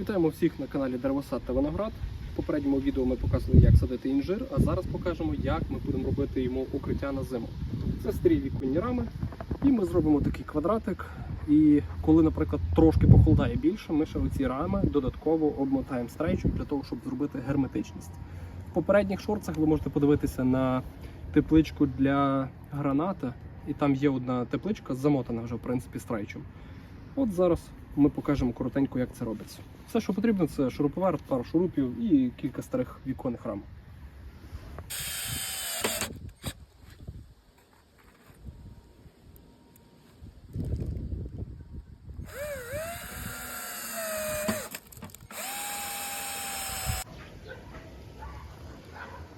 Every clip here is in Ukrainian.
Вітаємо всіх на каналі Деревосад та Виноград. В попередньому відео ми показували, як садити інжир, а зараз покажемо, як ми будемо робити йому укриття на зиму. Це старі віконні рами, і ми зробимо такий квадратик. І коли, наприклад, трошки похолодає більше, ми ще оці рами додатково обмотаємо стрейчем для того, щоб зробити герметичність. В попередніх шорцах ви можете подивитися на тепличку для граната, і там є одна тепличка замотана вже в принципі стрейчем. От зараз ми покажемо коротенько, як це робиться. Все, що потрібно, це шуруповерт, пару шурупів і кілька старих віконних рам.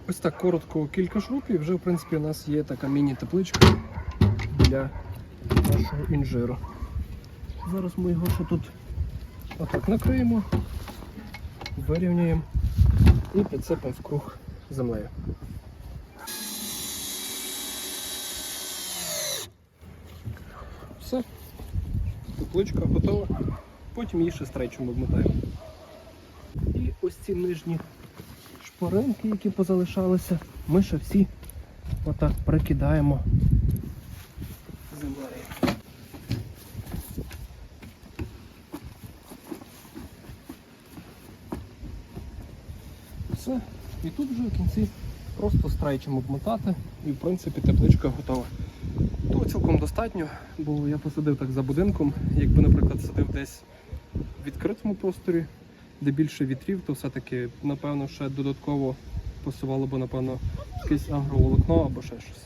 Ось так коротко кілька шурупів. Вже в принципі у нас є така міні-тепличка для нашого інжиру. Зараз ми його ще тут отак накриємо, вирівняємо і підсипаємо в круг землею. Все, тепличка готова. Потім її ще стрейчем обмотаємо. І ось ці нижні шпаринки, які позалишалися, ми ще всі отак прикидаємо землею. Все. І тут вже в кінці просто страйчем обмотати і в принципі тепличка готова. Того цілком достатньо, бо я посадив так за будинком. Якби, наприклад, садив десь в відкритому просторі, де більше вітрів, то все-таки, напевно, ще додатково посувало б, напевно, якесь агроволокно або ще щось.